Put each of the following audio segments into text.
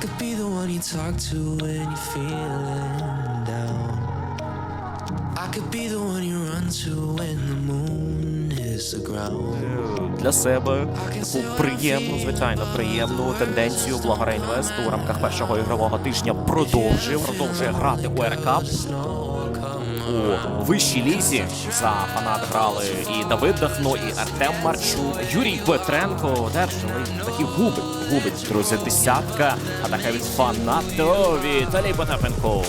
could be the one you talk to when you're feeling down. I could be the one you run to when the moon is the ground. для себе таку приємну, звичайно, приємну тенденцію Благора Інвест у рамках першого ігрового тижня продовжив, продовжує грати у РК. У вищій лізі за фанат грали і Давид Дахно, і Артем Марчук, Юрій Петренко одержали такі губи. Губи, друзі, десятка. Атака від фанату Віталій Потапенко.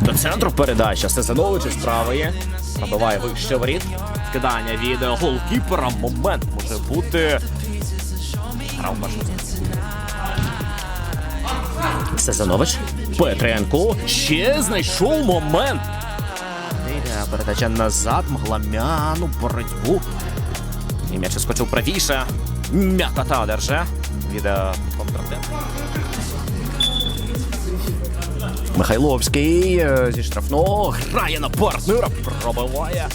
До центру передача Сезанович із правої. Пробиває вище воріт. Кидання від голкіпера. Момент може бути. Грав першу Сезанович. Петренко. Ще знайшов момент. Передача назад. Мгламян у боротьбу. І м'яч скочив правіше. М'якота одержа. Від е. Михайловський е, зі штрафного грає на партнера, пробиває.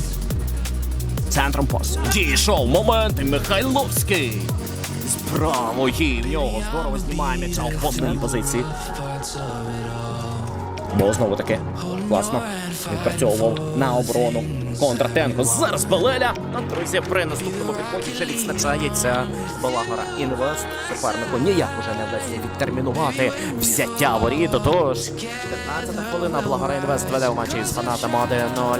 Центром пас. Дійшов момент. Михайловський. З правої в нього здорово знімає м'яча повній позиції. Бо знову таки класно відпрацьовував на оборону. Контратенко зараз Белеля. А друзі, при наступному підході вже відзначається Балагора Інвест. Супернику ніяк уже не вдасться відтермінувати взяття воріт. Тож 15 хвилина Благора Інвест веде в матчі з фанатами 1-0.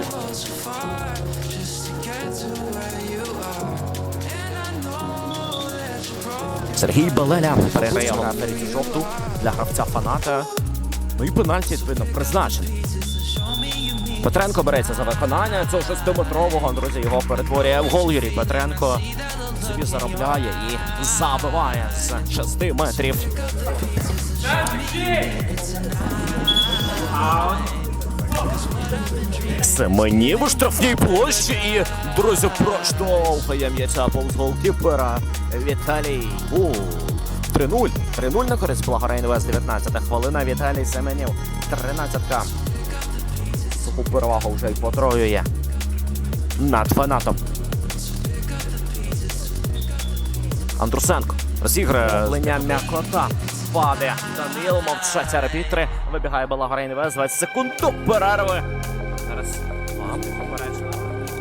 Сергій Балеля переграє гравця жовту для гравця фаната. Ну і пенальті, відповідно, призначений. Петренко береться за виконання цього шестиметрового. Друзі, його перетворює в гол Юрій Петренко. Собі заробляє і забиває з шести метрів. Семенів у штрафній площі і, друзі, проштовхує м'яча повз голкіпера Віталій Гул. 3-0. 3-0 на користь Благора Інвест. 19 хвилина. Віталій Семенів. 13-ка. Суху перевагу вже й потроює над фанатом. Андрусенко розіграє м'якота. Паде. Данил мовчать арбітри. Вибігає Балагора Інвест. 20 секунд до перерви.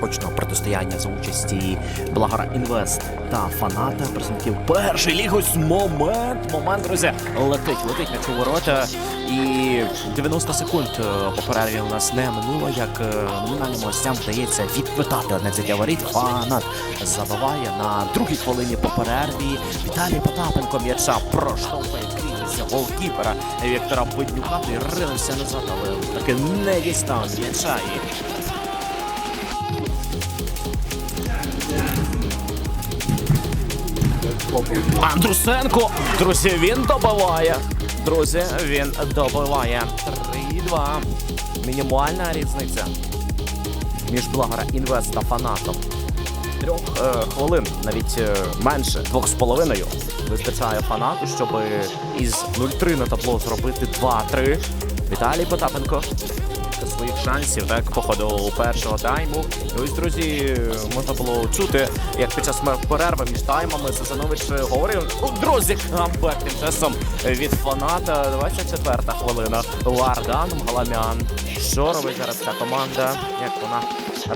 Очного протистояння за участі Благора Інвест та фаната представників першої ліги. Ось момент, момент, друзі. Летить, летить на ворота. І 90 секунд е, по перерві у нас не минуло, як е, номінальним гостям вдається відпитати одне дзиття воріт. Фанат забиває на другій хвилині по перерві. Віталій Потапенко м'яча проштовхує крізь голкіпера Віктора Биднюка. І ринувся назад, але таки не дістав м'яча. І Андрусенко. Друзі, він добиває. Друзі, він добиває. 3-2. Мінімальна різниця між Благора Інвест та фанатом. Трьох е, хвилин, навіть е, менше, двох з половиною. Вистачає фанату, щоб із 0-3 на табло зробити 2-3. Віталій Потапенко своїх шансів, так, по ходу першого тайму. І ось, друзі, можна було чути, як під час перерви між таймами Сазанович говорив. «Ну, Друзі, камбек тим часом від фаната. 24 хвилина. Вардан Мгаламян. Що робить зараз ця команда? Як вона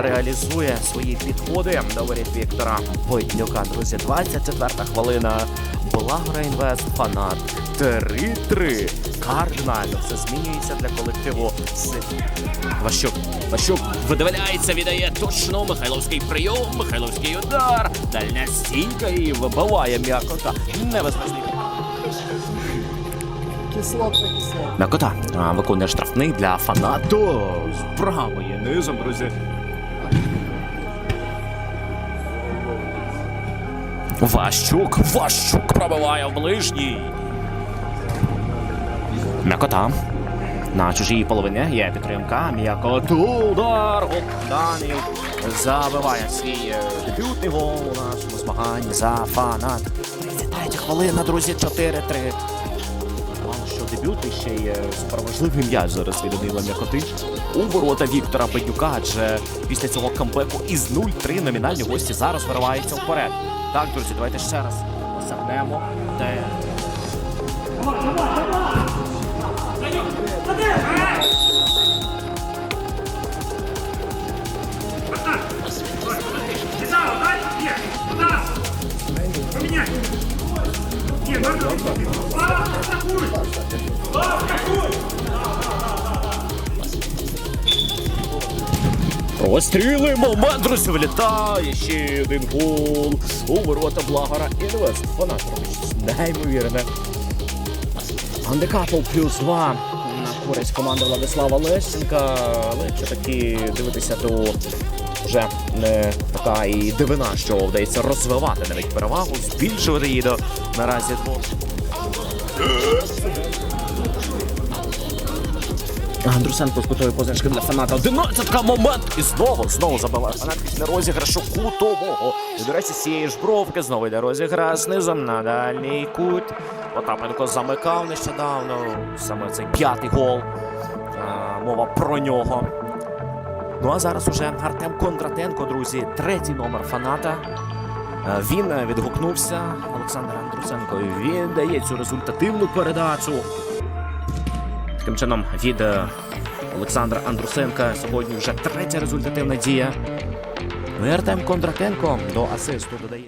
реалізує свої підходи до воріт Віктора Войтнюка. Друзі, 24 хвилина. Благора Інвест фанат. 3-3. Кардинально все змінюється для колективу Ващук. Ващук видивляється, віддає точно. Михайловський прийом, Михайловський удар. Дальня стійка і вибиває м'якота. Небезпечний. М'якота а, виконує штрафний для фанату. З правої низом, друзі. Ващук. Ващук пробиває в ближній. М'якота. На чужій половині є підтримка. М'якоту удар. Данів забиває свій е, дебютний гол у нашому змаганні за фанат. 33 хвилина, друзі, 4-3. Мало що дебют і ще є суперважливий м'яч зараз від Данила М'якоти у ворота Віктора Бедюка, адже після цього камбеку із 0-3 номінальні гості зараз вириваються вперед. Так, друзі, давайте ще раз осягнемо. Де момент, друзі, влітає. Ще один гол у ворота Благора Інвест. Фанат робить щось неймовірне. Андекапл плюс два на команда Владислава Лещенка. Але якщо таки дивитися, то вже не така і дивина, що вдається розвивати навіть перевагу, збільшувати її до наразі двох. Андрусенко з кутової позначки для фаната. Одинадцятка момент. І знову, знову забиває фанат після розіграшу кутового. І, до речі, цієї ж бровки знову йде розіграш низом на дальній кут. Потапенко замикав нещодавно. Саме цей п'ятий гол. А, мова про нього. Ну а зараз уже Артем Кондратенко, друзі, третій номер фаната. Він е, відгукнувся. Олександр Андрусенко. Він дає цю результативну передачу. Таким чином, від е, Олександра Андрусенка сьогодні вже третя результативна дія. Ну і Артем Кондратенко до асисту додає.